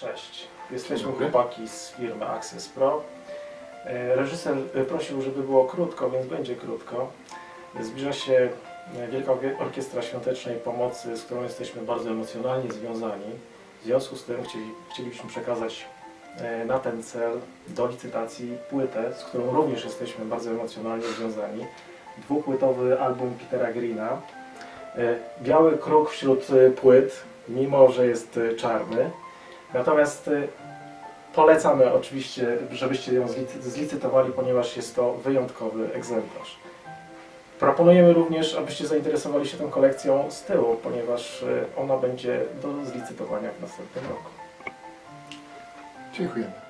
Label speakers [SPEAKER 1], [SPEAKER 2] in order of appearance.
[SPEAKER 1] Cześć, jesteśmy chłopaki z firmy Access Pro. E, Reżyser e, prosił, żeby było krótko, więc będzie krótko. Zbliża się e, Wielka Orkie- Orkiestra Świątecznej Pomocy, z którą jesteśmy bardzo emocjonalnie związani. W związku z tym chcieli, chcielibyśmy przekazać na ten cel do licytacji płytę, z którą również jesteśmy bardzo emocjonalnie związani. Dwupłytowy album Petera Greena. Biały kruk wśród płyt, mimo że jest czarny. Natomiast y, polecamy oczywiście, żebyście ją zlicy- zlicytowali, ponieważ jest to wyjątkowy egzemplarz. Proponujemy również, abyście zainteresowali się tą kolekcją z tyłu, ponieważ y, ona będzie do zlicytowania w następnym roku.
[SPEAKER 2] Dziękujemy.